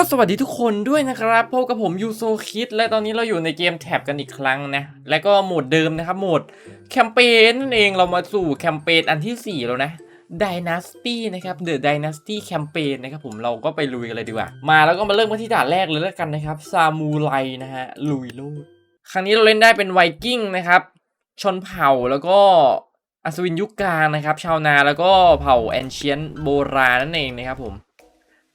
ก็สวัสดีทุกคนด้วยนะครับพบกับผมยูโซคิดและตอนนี้เราอยู่ในเกมแท็บกันอีกครั้งนะ และก็โหมดเดิมนะครับโหมดแคมเปญนั่นเองเรามาสู่แคมเปญอันที่ 4 แล้วนะ Dynasty นะครับ The Dynasty Campaign นะครับผมเราก็ไปลุยกันเลยดีกว่า มาแล้วก็มาเริ่มกันที่ด่านแรกเลยแล้วกันนะครับซามูไรนะฮะลุยโลดครั้งนี้เราเล่นได้เป็นไวกิ้งนะครับ ชนเผ่าแล้วก็อัศวินยุคกลางนะครับ ชาวนาแล้วก็เผ่าแอนเชียนโบราณนั่นเองนะครับผม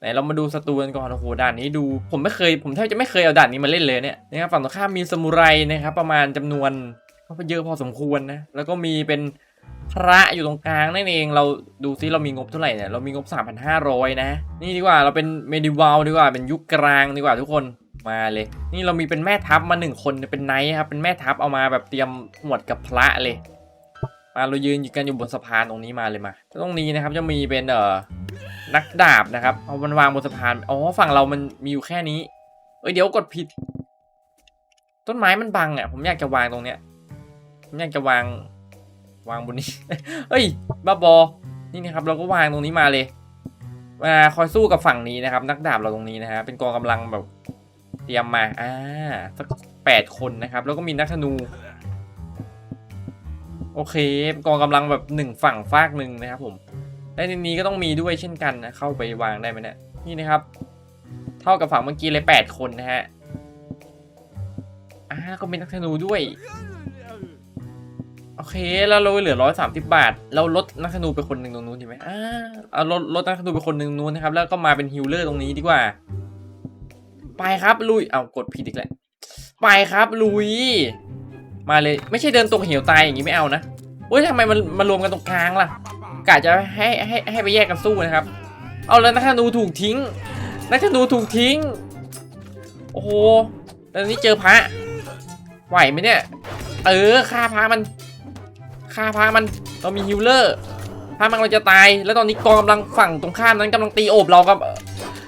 ไหนเรามาดูสตูกันก่อนโอ้โหด่านนี้ดูผมไม่เคยผมแทบจะไม่เคยเอาด่านนี้มาเล่นเลยเนี่ยนะครับฝั่งตรงข้ามมีสมุไรนะครับประมาณจำนวนก็เยอะพอสมควรนะแล้วก็มีเป็นพระอยู่ตรงกลางนั่นเองเราดูซิเรามีงบเท่าไหร่เนี่ยเรามีงบ 3,500 นะ นี่ดีกว่าเราเป็นเมดิวัลดีกว่าเป็นยุคกลางดีกว่าทุกคนมาเลย นี่เรามีเป็นแม่ทัพมาหนึ่งคนเป็นไนท์ครับเป็นแม่ทัพเอามาแบบเตรียมหวดกับพระเลย มาเรายืนกันอยู่บนสะพานตรงนี้มาเลยมาตรงนี้นะครับจะมีเป็นเอ่อนักดาบนะครับเอามันวางบนสะพานอ๋อฝั่งเรามันมีอยู่แค่นี้ เอ้ยเดี๋ยวกดผิด ต้นไม้มันบังอะผมอยากจะวางตรงเนี้ยผมอยากจะวางวางบนนี้เฮ้ยบ้าบอ นี่นะครับเราก็วางตรงนี้มาเลยมาคอยสู้กับฝั่งนี้นะครับ นักดาบเราตรงนี้นะฮะเป็นกองกำลังแบบเตรียมมาอ่าสักแปดคนนะครับ แล้วก็มีนักธนู โอเคกองกำลังแบบหนึ่งฝั่งฟากหนึ่งนะครับผมและในนี้ก็ต้องมีด้วยเช่นกันนะเข้าไปวางได้ไหมเนี่ยนี่นะครับ เท่ากับฝั่งเมื่อกี้เลย 8 คนนะฮะอ่าก็มีนักธนูด้วยโอเคแล้วเราเหลือ130บาท เราลดนักธนูไปคนหนึ่งตรงนู้นดีไหมอ่าเอาลดลดนักธนูไปคนหนึ่งนู้นนะครับ แล้วก็มาเป็นฮิลเลอร์ตรงนี้ดีกว่า ไปครับลุยเอากดผิดอีกแล้วไปครับลุย มาเลยไม่ใช่เดินตรงเหวตายอย่างนี้ไม่เอานะเฮ้ยทำไมมันมารวมกันตรงกลางล่ะกะจะให้ให้ให้ไปแยกกันสู้นะครับ เอาแล้วนักธนูถูกทิ้ง นักธนูถูกทิ้ง โอ้โหแล้วนี้เจอพระ ไหวไหมเนี่ย เออฆ่าพระมันฆ่าพระมันเรามีฮิลเลอร์พระมันกำลังจะตาย แล้วตอนนี้กองกำลังฝั่งตรงข้ามนั้นกำลังตีโอบเรากับ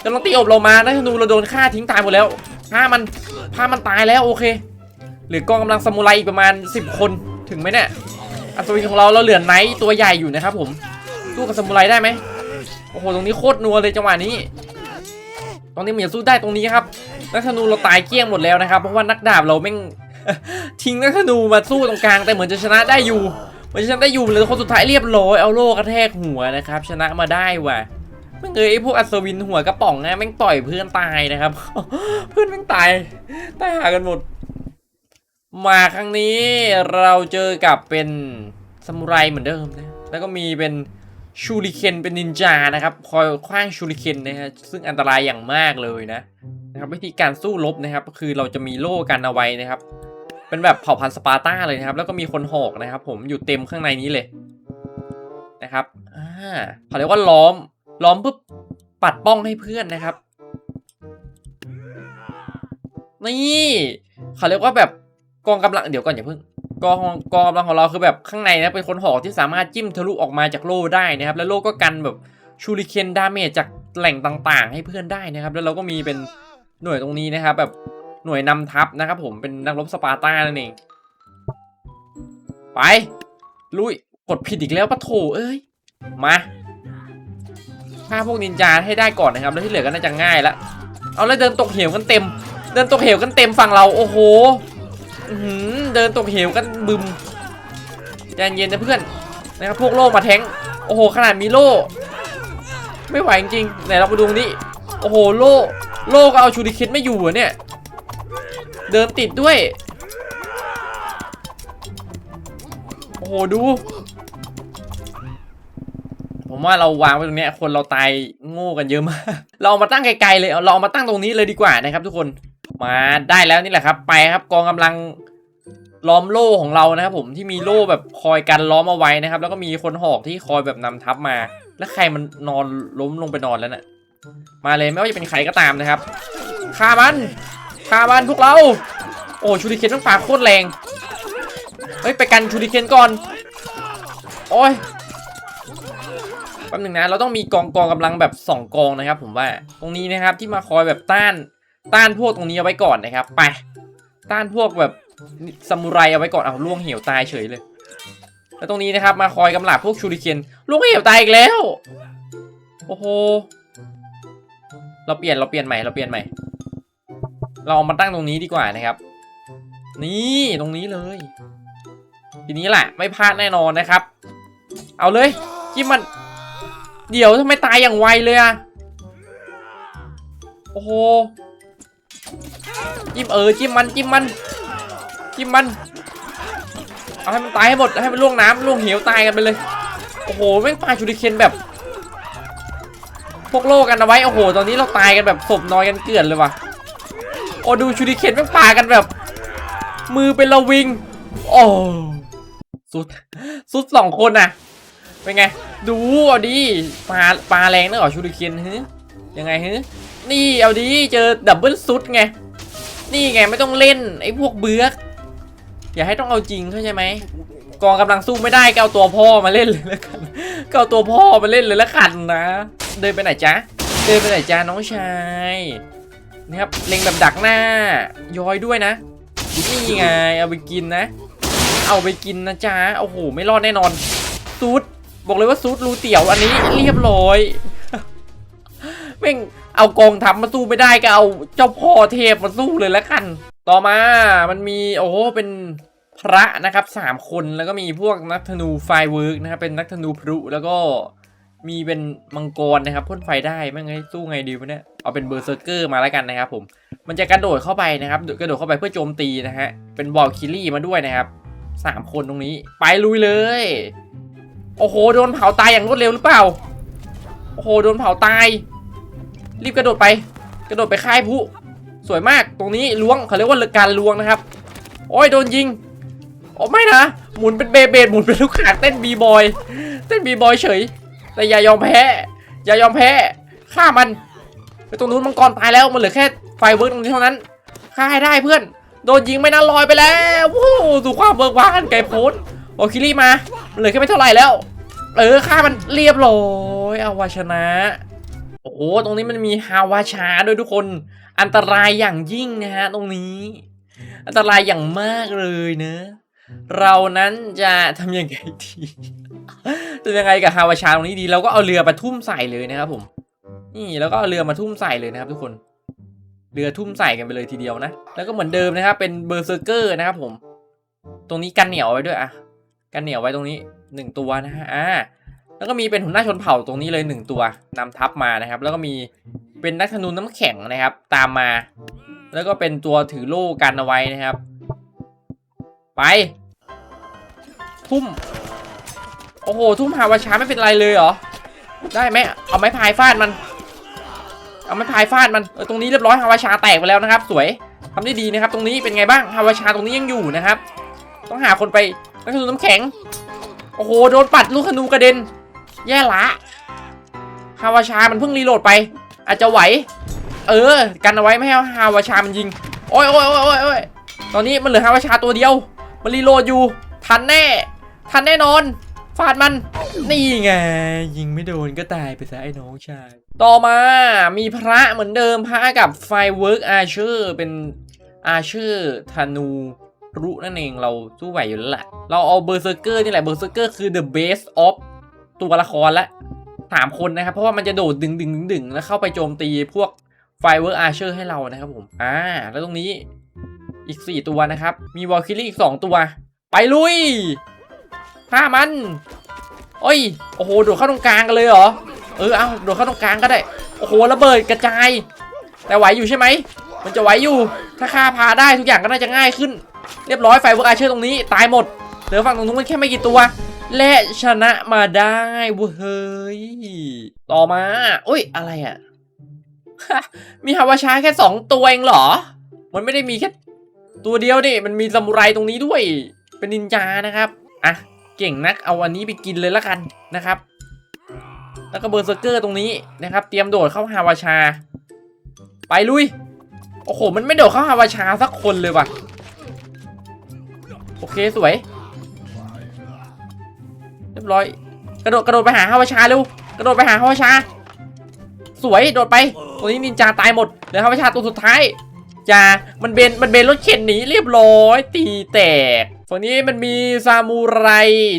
กำลังตีโอบเรามานักธนูเราโดนฆ่าทิ้งตายหมดแล้วพระมันพระมันตายแล้วโอเค หลือกองกำลังซามูไรอีกประมาณ 10 คนถึงไหมเนี่ยอัศวินของเราเราเหลือไนท์ตัวใหญ่อยู่นะครับผมสู้กับซามูไรได้ไหมโอ้โหตรงนี้โคตรนัวเลยจังหวะนี้ ตรงนี้เหมือนสู้ได้ตรงนี้ครับนักธนูเราตายเกลี้ยงหมดแล้วนะครับ เพราะว่านักดาบเราแม่งทิ้งนักธนูมาสู้ตรงกลางแต่เหมือนจะชนะได้อยู่เหมือนจะชนะได้อยู่เลยคนสุดท้ายเรียบร้อยเอาโล่กระแทกหัวนะครับ ชนะมาได้ว่ะแม่งเอ้ยไอ้พวกอัศวินหัวกระป๋องนะแม่งต่อยเพื่อนตายนะครับ เพื่อนแม่งตายตายหากันหมด มาครั้งนี้เราเจอกับเป็นซามูไรเหมือนเดิมนะ แล้วก็มีเป็นชูริเคนเป็นนินจานะครับ คอยคว้างชูริเคนนะฮะ ซึ่งอันตรายอย่างมากเลยนะนะครับวิธีการสู้รบนะครับ ก็คือเราจะมีโล่กันเอาไว้นะครับ เป็นแบบเผ่าพันธุ์สปาร์ต้าเลยนะครับ แล้วก็มีคนหอกนะครับ ผมอยู่เต็มข้างในนี้เลยนะครับ อ่าเขาเรียกว่าล้อม ล้อมปุ๊บ ปัดป้องให้เพื่อนนะครับ นี่เขาเรียกว่าแบบ กองกำลังเดี๋ยวก่อนอย่าเพิ่งกองกองกำลังของเราคือแบบข้างในนะเป็นคนหอกที่สามารถจิ้มทะลุออกมาจากโล่ได้นะครับ แล้วโล่ก็กันแบบชูริเคนดาเมจจากแหล่งต่างๆ ให้เพื่อนได้นะครับ แล้วเราก็มีเป็นหน่วยตรงนี้นะครับ แบบหน่วยนำทัพนะครับผมเป็นนักรบสปาร์ตานั่นเองไปลุยกดผิดอีกแล้วปะโถเอ้ยมาฆ่าพวกนินจาให้ได้ก่อนนะครับ แล้วที่เหลือก็น่าจะง่ายละเอาแล้วเดินตกเหวกันเต็ม เดินตกเหวกันเต็มฝั่งเราโอ้โห เดินตกเหวกันบึมใจเย็นนะเพื่อนนะครับพวกโล่มาแทงโอ้โหขนาดมีโล่ ไม่ไหวจริงไหนเราไปดูนี่โอ้โหโล่โล่ก็เอาชูริเคนไม่อยู่เนี่ย เดินติดด้วย โอ้โหดู ผมว่าเราวางไว้ตรงนี้คนเราตายโง่กันเยอะมาก เราเอามาตั้งไกลๆเลยเอาเราเอามาตั้งตรงนี้เลยดีกว่านะครับทุกคน มาได้แล้วนี่แหละครับ ไปครับกองกำลังล้อมโล่ของเรานะครับผมที่มีโล่แบบคอยกันล้อมเอาไว้นะครับ แล้วก็มีคนหอกที่คอยแบบนำทัพมา แล้วใครมันนอนล้มลงไปนอนแล้วน่ะมาเลยไม่ว่าจะเป็นใครก็ตามนะครับฆ่ามันฆ่ามันพวกเรา โอ้ชูริเคนต้องปาโคตรแรงเฮ้ยไปกันชูริเคนก่อนโอ้ยแป๊บหนึงนะเราต้องมีกองกองกำลังแบบสองกองนะครับ ผมว่าตรงนี้นะครับที่มาคอยแบบต้าน ต้านพวกตรงนี้เอาไว้ก่อนนะครับ ไป ต้านพวกแบบซามูไรเอาไว้ก่อน เอาล่วงเหวตายเฉยเลย แล้วตรงนี้นะครับมาคอยกำลับพวกชูริเคนล่วงเหวตายอีกแล้ว โอ้โห เราเปลี่ยนเราเปลี่ยนใหม่เราเปลี่ยนใหม่ เราเอามาตั้งตรงนี้ดีกว่านะครับ นี่ตรงนี้เลย ทีนี้แหละไม่พลาดแน่นอนนะครับ เอาเลยจิ้มมัน เดี๋ยวทำไมตายอย่างไวเลยอะโอ้โห จิ้มเออจิ้มมันจิ้มมันจิ้มมันเอาให้มันตายให้หมดให้มันล่วงน้ำล่วงเหวตายกันไปเลยโอ้โหแม่งปลาชูริเคนแบบ พวกโลกกันเอาไว้โอ้โห ตอนนี้เราตายกันแบบศพน้อยกันเกลื่อนเลยว่ะโอ้ดูชูริเคนแม่งปากันแบบ มือเป็นระวิงโอ้สุดสุดสองคนน่ะเป็นไง ดูเอาดิปลาปลาแรงนะเหรอชูริเคนฮึยังไงฮึนี่เอาดิเจอดับเบิลซุดไง นี่ไงไม่ต้องเล่นไอ้พวกเบือกอย่าให้ต้องเอาจริงเข้าใจไหมกองกำลังสู้ไม่ได้ก็เอาตัวพ่อมาเล่นเลยแล้วกันก็เอาตัวพ่อมาเล่นเลยแล้วกันนะ เดินไปไหนจ๊ะเดินไปไหนจ๊ะน้องชายนี่ครับเล็งแบบดักหน้าย้อยด้วยนะนี่ไงเอาไปกินนะ เอาไปกินนะจ๊ะโอ้โหไม่รอดแน่นอนซูดบอกเลยว่าซูดรูเตี๋ยวอันนี้เรียบร้อยแม่ง เอากองทัพมาสู้ไม่ได้ก็เอาเจ้าพ่อเทพมาสู้เลยแล้วกัน ต่อมามันมีโอ้โหเป็นพระนะครับสามคนแล้วก็มีพวกนักธนูไฟเวิร์กนะครับเป็นนักธนูพลุแล้วก็มีเป็นมังกรนะครับพ่นไฟได้แม่ไงสู้ไงดีวะเนี่ยเอาเป็นเบอร์เซอร์เกอร์มาแล้วกันนะครับผมมันจะกระโดดเข้าไปนะครับกระโดดเข้าไปเพื่อโจมตีนะฮะเป็นบอลคิลลี่มาด้วยนะครับสามคนตรงนี้ไปลุยเลย โอ้โหโดนเผาตายอย่างรวดเร็วหรือเปล่า โอ้โหโดนเผาตาย รีบกระโดดไป กระโดดไปค่ายผู้สวยมากตรงนี้ล้วงเขาเรียกว่าการล้วงนะครับ โอ้ยโดนยิงโอ้ไม่นะหมุนเป็นเบเบดหมุนเป็นลูกขาดเต้นบีบอยเต้นบีบอยเฉย แต่อย่ายอมแพ้ อย่ายอมแพ้ฆ่ามันไปตรงนู้นมังกรตายแล้วมันเหลือแค่ไฟเวิร์กตรงนี้เท่านั้นฆ่าให้ได้เพื่อน โดนยิงไม่น่าลอยไปแล้ววู้สู่ความเบิกบานไก่โพสโอคิลี่มามันเหลือแค่ไม่เท่าไหร่แล้ว เออฆ่ามันเรียบร้อยเอาวาชนะ โอ้โห ตรงนี้มันมีฮาวาชาด้วยทุกคน อันตรายอย่างยิ่งนะฮะตรงนี้ อันตรายอย่างมากเลยเนะเรานั้นจะทำยังไงดีจะยังไงกับฮาวาชาตรงนี้ดี เราก็เอาเรือมาทุ่มใส่เลยนะครับผม นี่แล้วก็เอาเรือมาทุ่มใส่เลยนะครับ ทุกคน เรือทุ่มใส่กันไปเลยทีเดียวนะ แล้วก็เหมือนเดิมนะครับ เป็นเบอร์เซอร์เกอร์นะครับผม ตรงนี้กันเหนียวไว้ด้วยอะกันเหนียวไว้ตรงนี้หนึ่งตัวนะฮะ อ่า แล้วก็มีเป็นหัวหน้าชนเผ่าตรงนี้เลยหนึ่งตัวนำทัพมานะครับ แล้วก็มีเป็นนักธนูน้ำแข็งนะครับ ตามมา แล้วก็เป็นตัวถือโล่กันเอาไว้นะครับ ไป ทุ่ม โอ้โห ทุ่มหาวาชาไม่เป็นไรเลยเหรอ ได้ไหมเอาไม้พายฟาดมัน เอาไม้พายฟาดมันเออตรงนี้เรียบร้อยฮาวาชาแตกไปแล้วนะครับ สวยทำได้ดีนะครับ ตรงนี้เป็นไงบ้างฮาวาชาตรงนี้ยังอยู่นะครับ ต้องหาคนไปนักธนูน้ำแข็งโอ้โห โดนปัดลูกธนูกระเด็น แย่ละฮาวาชามันเพิ่งรีโหลดไป อาจจะไหว เออ กันเอาไว้ไม่ให้ฮาวาชามันยิง โอ้ยโอ้ยโอ้ยโอ้ยอยตอนนี้มันเหลือฮาวาชาตัวเดียว มันรีโหลดอยู่ ทันแน่ ทันแน่นอน ฟาดมัน นี่ไง ยิงไม่โดนก็ตายไปซะไอ้น้องชาย ต่อมามีพระเหมือนเดิมพระกับไฟเวิร์กอาเชอร์เป็นอาเชอร์ธนูรู้นั่นเองเราสู้ไหวอยู่แล้วแหละ เราเอาเบอร์เซอร์เกอร์นี่แหละเบอร์เซอร์เกอร์คือ the best of ตัวละครละสามคนนะครับ เพราะว่ามันจะโดดดึงดึงดึงแล้วเข้าไปโจมตีพวกไฟเวิร์อาเชอร์ให้เรานะครับผม อ่า แล้วตรงนี้อีก 4 ตัวนะครับ มีวอลคิลี่อีก 2 ตัว ไปลุยฆ่ามัน โอ้ย โอ้โห โดดเข้าตรงกลางกันเลยเหรอ เออ เอาโดดเข้าตรงกลางก็ได้ โอ้โห ระเบิดกระจาย แต่ไหวอยู่ใช่ไหม มันจะไหวอยู่ ถ้าฆ่าพาได้ทุกอย่างก็น่าจะง่ายขึ้น เรียบร้อยไฟเวิร์อาเชอร์ตรงนี้ ตายหมด เหลือฝั่งตรงนู้นแค่ไม่กี่ตัว และชนะมาได้เว้ย ต่อมา อุ้ย อะไรอะ มีฮาวาชาแค่สองตัวเองเหรอ มันไม่ได้มีแค่ตัวเดียวดิ มันมีซามูไรตรงนี้ด้วย เป็นนินจานะครับ อะ เก่งนัก เอาอันนี้ไปกินเลยละกันนะครับ แล้วก็เบอร์เซอร์เกอร์ตรงนี้นะครับ เตรียมโดดเข้าฮาวาชา ไปลุย โอ้โห มันไม่โดดเข้าฮาวาชาสักคนเลยว่ะ โอเคสวย เรียบร้อย กระโดดกระโดดไปหาฮาวาชาเร็ว กระโดดไปหาฮาวาชา สวย โดดไป ตัวนี้นินจาตายหมด เหลือฮาวาชาตัวสุดท้ายจามันเบน มันเบนรถเข็นหนีเรียบร้อย ตีแตกฝั่งนี้มันมีซามูไร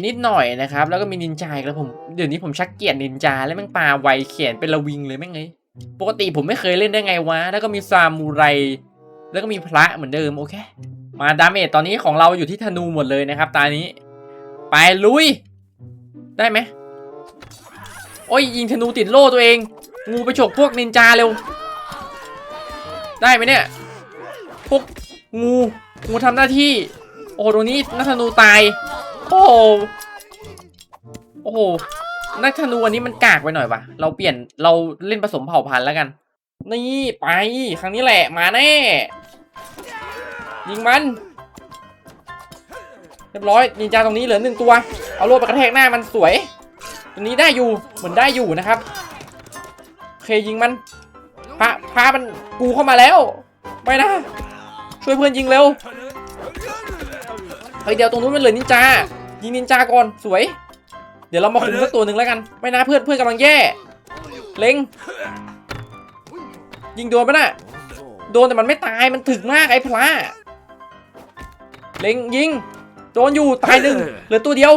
นิดหน่อยนะครับ แล้วก็มีนินจาแล้วผม เดี๋ยวนี้ผมชักเกียดนินจาแล้วแม่งปาไวเขียนเป็นระวิงเลยแม่งไง ปกติผมไม่เคยเล่นได้ไงวะ แล้วก็มีซามูไร แล้วก็มีพระเหมือนเดิมโอเค มาดาเมจตอนนี้ของเราอยู่ที่ธนูหมดเลยนะครับ ตานี้ ไปลุย ได้ไหมโอ้ยยิงธนูติดโล่ตัวเอง งูไปฉกพวกนินจาเร็ว ได้ไหมเนี่ย พวกงู งูทำหน้าที่ โอ้โหตรงนี้นักธนูตาย โอ้โหโอ้โหนักธนูอันนี้มันกากไปหน่อยวะเราเปลี่ยนเราเล่นผสมเผ่าพันธุ์แล้วกัน นี่ไป ครั้งนี้แหละมาแน่ ยิงมัน เรียบร้อยนินจาตรงนี้เหลือหนึ่งตัว เอาโล่ไปกระแทกหน้ามันสวย ตรงนี้ได้อยู่เหมือนได้อยู่นะครับเคยิงมันพระพระมันกูเข้ามาแล้วไม่นะช่วยเพื่อนยิงเร็วเฮ้ยเดี๋ยวตรงนู้นมันเหลือนินจายิงนินจาก่อนสวย เดี๋ยวเรามาคุมสักตัวหนึ่งแล้วกัน ไม่นะเพื่อนเพื่อนกำลังแย่ เล็ง ยิงโดนปะน่ะโดนแต่มันไม่ตายมันถึกมากไอ้พระเล็งยิง โดนอยู่ตายหนึ่งเหลือตัวเดียว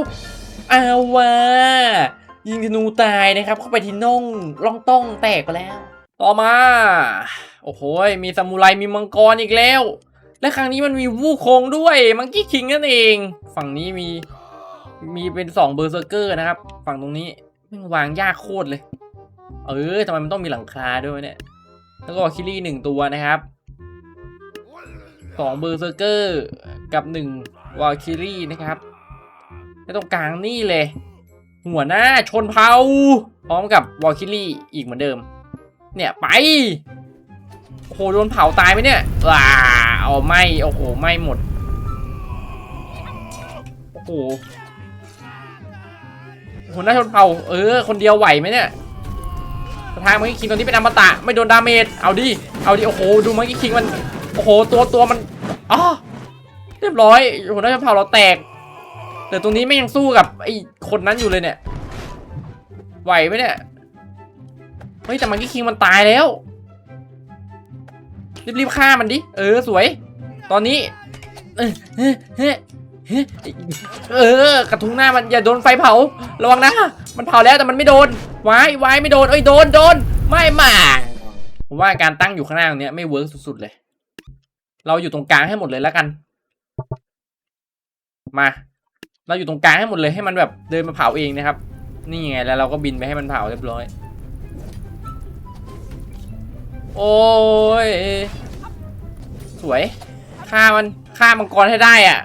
เอาว่ะยิงธนูตายนะครับ เข้าไปที่น่องร่องต้องแตกไปแล้ว ต่อมา โอ้โหมีซามูไรมีมังกรอีกแล้ว และครั้งนี้มันมีวูคงด้วยมังกี้คิงนั่นเอง ฝั่งนี้มีมีเป็นสองเบอร์เซอร์เกอร์นะครับ ฝั่งตรงนี้แมันวางยากโคตรเลย เออทำไมมันต้องมีหลังคาด้วยวะเนี่ยแล้วก็คิรี่หนึ่งตัวนะครับสองเบอร์เซอร์เกอร์กับหนึ่ง วอลคิรี่นะครับแล้วตรงกลางนี่เลย หัวหน้าชนเผ่าพร้อมกับวอลคิรี่อีกเหมือนเดิม เนี่ยไปโอ้โหโดนเผาตายไหมเนี่ยว้าเอาไม่โอ้โหไม่หมดโอ้โหหัวหน้าชนเผ่าเออ คนเดียวไหวไหมเนี่ยทางมังกี้คิงตัวนี้เป็นอมตะไม่โดนดาเมจเอาดิเอาดิโอ้โหดูมังกี้คิงมันโอ้โหตัวตัวมันอ๋อ เรียบร้อยหัวหน้าชนเผ่าเราแตกแต่ตรงนี้ไม่ยังสู้กับไอ้คนนั้นอยู่เลยเนี่ย ไหวไหมเนี่ย เฮ้ยแต่มังกี้คิงมันตายแล้ว รีบๆฆ่ามันดิ เออสวย ตอนนี้ เออกระทุ้งหน้ามันอย่าโดนไฟเผา ระวังนะ มันเผาแล้วแต่มันไม่โดน วายวายไม่โดน เอ้ยโดนโดน ไม่มาผมว่าการตั้งอยู่ข้างหน้าตรงเนี้ยไม่เวิร์กสุดๆเลย เราอยู่ตรงกลางให้หมดเลยแล้วกัน มา เราอยู่ตรงกลางให้หมดเลยให้มันแบบเดินมาเผาเองนะครับ นี่ไงแล้วเราก็บินไปให้มันเผาเรียบร้อย โอ้ย สวยฆ่ามันฆ่ามังกรให้ได้อะ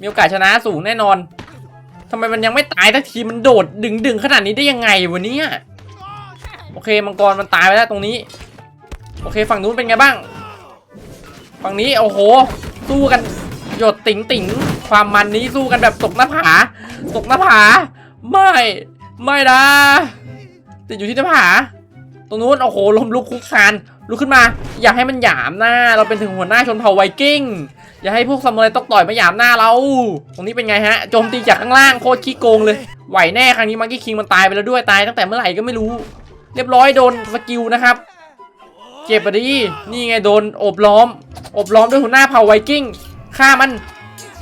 มีโอกาสชนะสูงแน่นอนทำไมมันยังไม่ตายสักทีมันโดดดึงดึงขนาดนี้ได้ยังไงวันนี้โอเคมังกรมันตายไปแล้วตรงนี้ โอเคฝั่งนู้นเป็นไงบ้าง ฝั่งนี้โอ้โหสู้กันหยดติ๋งติ๋ง ความมันนี้สู้กันแบบตกหน้าผา ตกหน้าผา ไม่ ไม่นะติดอยู่ที่หน้าผา ตรงนู้นโอ้โหลมลุกคุกคานลุกขึ้นมา อย่าให้มันหยามหน้า เราเป็นถึงหัวหน้าชนเผ่าไวกิ้ง อย่าให้พวกซามูไรตกต่อยมาหยามหน้าเรา ตรงนี้เป็นไงฮะ โจมตีจากข้างล่างโคตรขี้โกงเลย ไหวแน่ครั้งนี้มังกี้คิงมันตายไปแล้วด้วย ตายตั้งแต่เมื่อไหร่ก็ไม่รู้ เรียบร้อยโดนสกิลนะครับ เจ็บไปดิ นี่ไงโดนอบล้อม อบล้อมด้วยหัวหน้าเผ่าไวกิ้ง ฆ่ามัน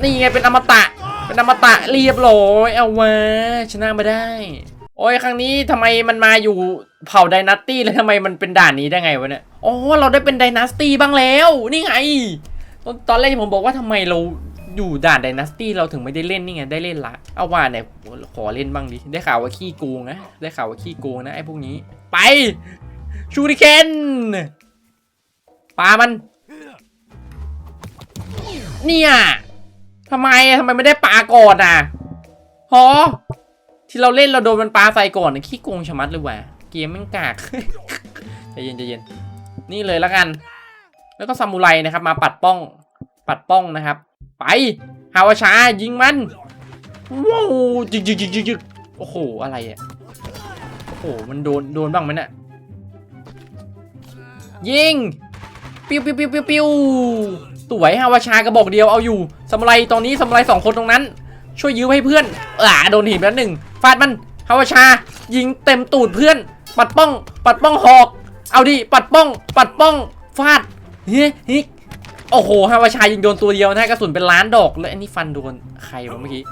นี่ไงเป็นอมตะ เป็นอมตะเรียบร้อยเอาวะชนะมาได้ โอ้ยครั้งนี้ทำไมมันมาอยู่เผ่าไดนาสตี้แล้วทำไมมันเป็นด่านนี้ได้ไงวะเนี่ยอ๋อเราได้เป็นไดนาสตี้บ้างแล้ว นี่ไง ตอนแรกผมบอกว่าทำไมเราอยู่ด่านไดนาสตี้เราถึงไม่ได้เล่นนี่ไงได้เล่นละเอาว่าเนี่ยขอเล่นบ้างดิได้ข่าวว่าขี้โกงนะได้ข่าวว่าขี้โกงนะไอ้พวกนี้ ไปชูริเคนปามัน เนี่ย ทำไมอะทำไมไม่ได้ปลาก่อนอะฮอที่เราเล่นเราโดนมันปลาใส่ก่อนน่ะขี้โกงชะมัดเลยว่ะเกมแม่งกากใจเย็นใจเย็นนี่เลยแล้วกัน แล้วก็ซามูไรนะครับ มาปัดป้อง ปัดป้องนะครับ ไปฮาวาชายิงมันว้าวจิกจิกจิกจิกจิกโอ้โหอะไรอะโอ้โหมันโดนโดนบ้างไหมเนี่ยยิงปิ้วปิ้วปิ้วปิ้วปิ้ว สวยฮาวาชากระบอกเดียวเอาอยู่ซามูไรตรงนี้ซามูไรสองคนตรงนั้น ช่วยยื้อให้เพื่อนอ่าโดนหินแล้วหนึ่งฟาดมันฮาวาชา ยิงเต็มตูดเพื่อน ปัดป้อง ปัดป้องหอก เอาดิปัดป้อง ปัดป้องฟาดเฮ้ยฮ้ยโอ้โหฮาวาชายิงโดนตัวเดียวนะกระสุนเป็นล้านดอกแล้วอันนี้ฟันโดนใครวะเมื่อกี้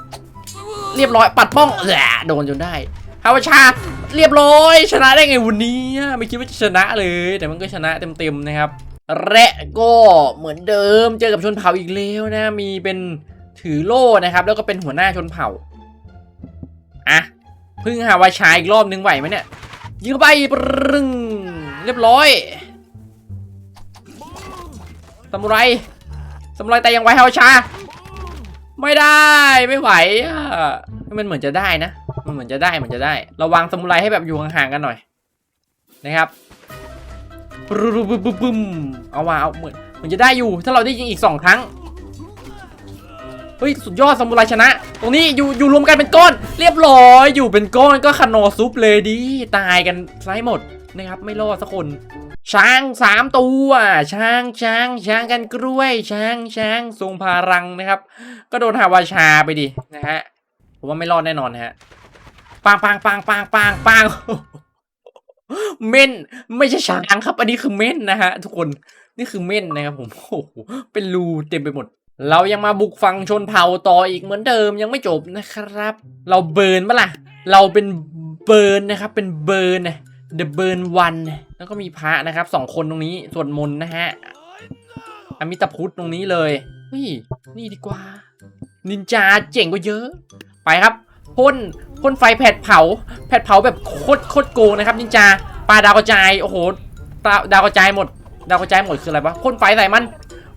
เรียบร้อยปัดป้องแหละโดนจนได้ฮาวาชาเรียบร้อย ชนะได้ไงวันนี้ไม่คิดว่าจะชนะเลย แต่มันก็ชนะเต็มๆนะครับ และก็เหมือนเดิมเจอกับชนเผ่าอีกแล้วนะ มีเป็นถือโล่นะครับ แล้วก็เป็นหัวหน้าชนเผ่าอะพึ่งหาวาชาอีกรอบนึงไหวไหมเนี่ยยิงเข้าไปปรึงเรียบร้อยสมุไรสมุไรแต่ยังไวฮาวาชา ไม่ได้ไม่ไหวอะมันเหมือนจะได้นะ มันเหมือนจะได้เหมือนจะได้ ระวังสมุไรให้แบบอยู่ห่างๆกันหน่อยนะครับ บึ้มเอาว่าเอาเหมือนเหมือนจะได้อยู่ ถ้าเราได้ยิงอีกสองครั้งเฮ้ยสุดยอดซามูไรชนะ ตรงนี้อยู่อยู่รวมกันเป็นก้อน เรียบร้อยอยู่เป็นก้อนก็คานอซุปเลยดีตายกันไซหมดนะครับ ไม่รอดสักคน ช้างสามตัวช้างช้างช้างกันกล้วยช้างช้างทรงพารังนะครับ ก็โดนฮาวาชาไปดินะฮะผมว่าไม่รอดแน่นอนนะฮะปังปังปังปังปังปัง เม่นไม่ใช่ช้างครับ อันนี้คือเม่นนะฮะ ทุกคนนี่คือเม่นนะครับผมโอ้โหเป็นรูเต็มไปหมด เรายังมาบุกฟังชนเผ่าต่ออีกเหมือนเดิมยังไม่จบนะครับ เราเบิร์นปะล่ะ เราเป็นเบิร์นนะครับ เป็นเบิร์นนะ The Burn One แล้วก็มีพระนะครับสองคนตรงนี้สวดมนต์นะฮะอมิตาพุทธตรงนี้เลยเฮ้ยนี่ดีกว่า นินจาเจ๋งกว่าเยอะ ไปครับ พ่นพ่นไฟแผดเผา แผดเผาแบบโคตรโคตรโกงนะครับนินจาปลาดาวกระจายโอ้โหดาวดาวกระจายหมด ดาวกระจายหมดคืออะไรวะพ่นไฟใส่มัน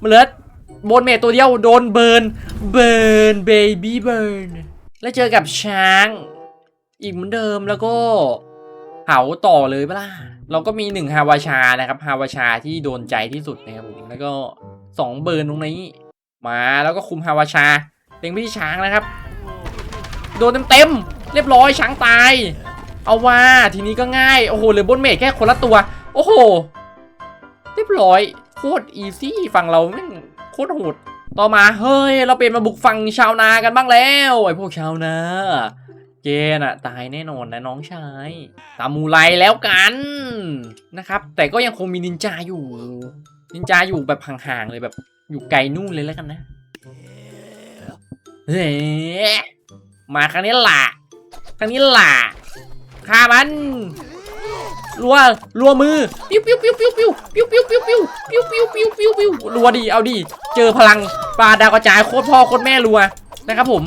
มันเลือโบนเมทตัวเดียวโดนเบิร์นเบิร์นเบบี้เบิร์นแล้วเจอกับช้าง อีกเหมือนเดิมแล้วก็เผาต่อเลยเปะล่าเราก็มีหนึ่งฮาวาชานะครับฮาวาชาที่โดนใจที่สุดนะครับผมแล้วก็สองเบิร์นตรงนี้มาแล้วก็คุมฮาวาชาเล็งไปที่ช้างนะครับ โดนเต็มๆเรียบร้อยช้างตาย เอาว่าทีนี้ก็ง่ายโอ้โหเหลือบนเมทแค่คนละตัว โอ้โห เรียบร้อยโคตรอีซี่ฝั่งเราแม่งโคตรโหดต่อมาเฮ้ย เราเปลี่ยนมาบุกฝั่งชาวนากันบ้างแล้วไอ้พวกชาวนาเจนอะตายแน่นอนนะน้องชายตามูไรแล้วกันนะครับ แต่ก็ยังคงมีนินจาอยู่ นินจาอยู่แบบห่างๆเลยแบบอยู่ไกลนู่นเลยแล้วกันนะเฮ้ มาครั้งนี้หละครั้งนี้หละฆ่ามันรัวรัวมือปิ้วปิ้วปิ้วปิ้วปิ้วปิ้วปิ้วปิ้วปิ้วปิ้วปิ้วปิ้วปิ้วปิ้วรัวดีเอาดีเจอพลังปลาดาวกระจายโคตรพ่อโคตรแม่รัวนะครับผม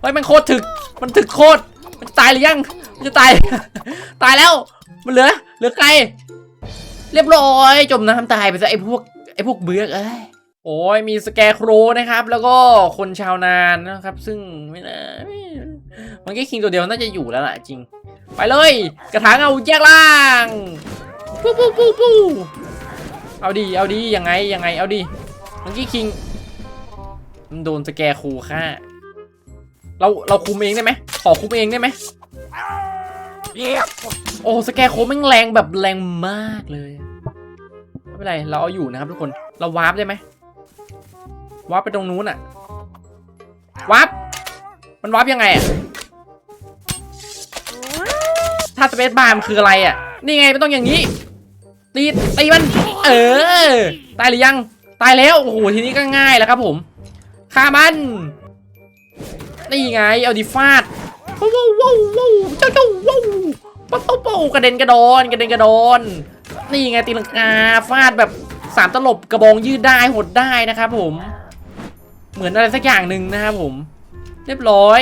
เฮ้ยมันโคตรถึกมันถึกโคตรมันจะตายหรือยังมันจะตายตายแล้วมันเหลือเหลือไกลเรียบร้อยจมน้ำตายไปซะไอ้พวกไอ้พวกเบือกเอ้ย โอ้ยมีสแกร์โครนะครับ แล้วก็คนชาวนานนะครับ ซึ่งไม่น่าไม่มันแค่คิงตัวเดียวน่าจะอยู่แล้วล่ะจริง ไปเลย กระถางเอาแยกล่างปู้ปู้ปู้ปู้เอาดีเอาดียังไงยังไงเอาดีมันกี้คิงมันโดนสแกร์ครูฆ่าเราเราคุมเองได้ไหมขอคุมเองได้ไหมโอ้สแกร์โคแม่งแรงแบบแรงมากเลยไม่เป็นไรเราเอาอยู่นะครับทุกคนเราวาร์ปได้ไหม วาร์ปไปตรงนู้นอะวาร์ปมันวาร์ปยังไงอะถ้าสเปซบาร์มนคืออะไรอะนี่ไงมันต้องอย่างนี้ ตีตีมัน เออ ตายหรือยัง ตายแล้วโอ้โหทีนี้ก็ง่ายแล้วครับผมฆ่ามันนี่ไงเอาดิฟาดว้าวว้าวว้าวเจ้าเจ้าว้าวป๊าป๊าป๊ากระเด็นกระโดนกระเด็นกระโดนนี่ไงตีลังกาฟาดแบบสามตลบกระบองยืดได้หดได้นะครับผม เหมือนอะไรสักอย่างหนึ่งนะครับผม เรียบร้อย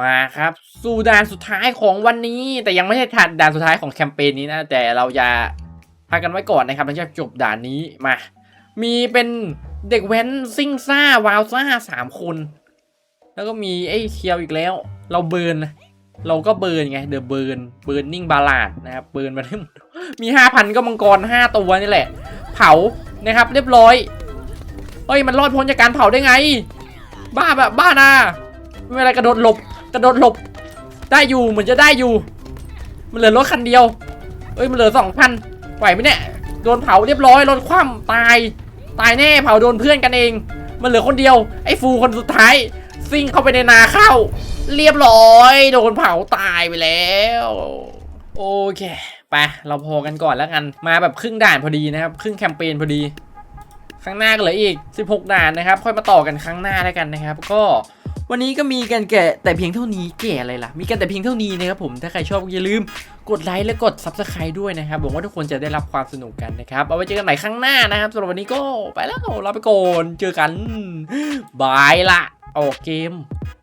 มาครับ สู่ด่านสุดท้ายของวันนี้ แต่ยังไม่ใช่ด่านสุดท้ายของแคมเปญนี้นะ แต่เราจะพักกันไว้ก่อนนะครับหลังจากจบด่านนี้มา มีเป็นเด็กแว้นซิ่งซ่าวาวซ่าสามคน แล้วก็มีไอ้เคียวอีกแล้ว เราเบิร์นเราก็เบิร์นไงเดอะเบิร์นเบิร์นนิ่งบาลาดนะครับเบิร์นมาทั้งมีห้าพันก็มังกรห้าตัวนี่แหละ เผานะครับ เรียบร้อย เฮ้ยมันรอดพ้นจากการเผาได้ไง บ้าแบบบ้านะไม่เป็นไรกระโดดหลบกระโดดหลบ ได้อยู่เหมือนจะได้อยู่ มันเหลือรถคันเดียวเอ้ยมันเหลือสองพันไหวไหมเนี่ยโดนเผาเรียบร้อยรถคว่ำตาย ตายแน่เผาโดนเพื่อนกันเอง มันเหลือคนเดียวไอ้ฟูคนสุดท้ายซิ่งเข้าไปในนาข้าวเรียบร้อย โดนเผาตายไปแล้ว โอเคไปเราพอกันก่อนแล้วกันมาแบบครึ่งด่านพอดีนะครับ ครึ่งแคมเปญพอดี ข้างหน้าก็เหลืออีก 16 ด่านนะครับ ค่อยมาต่อกันครั้งหน้าแล้วกันนะครับ ก็วันนี้ก็มีกันแก่แต่เพียงเท่านี้แก่อะไรล่ะ มีกันแต่เพียงเท่านี้นะครับผมถ้าใครชอบอย่าลืมกดไลค์และกด subscribe ด้วยนะครับหวังว่าทุกคนจะได้รับความสนุกกันนะครับ เอาไว้เจอกันใหม่ข้างหน้านะครับสำหรับวันนี้ก็ไปแล้วลาไปก่อนเจอกันบายละออกเกม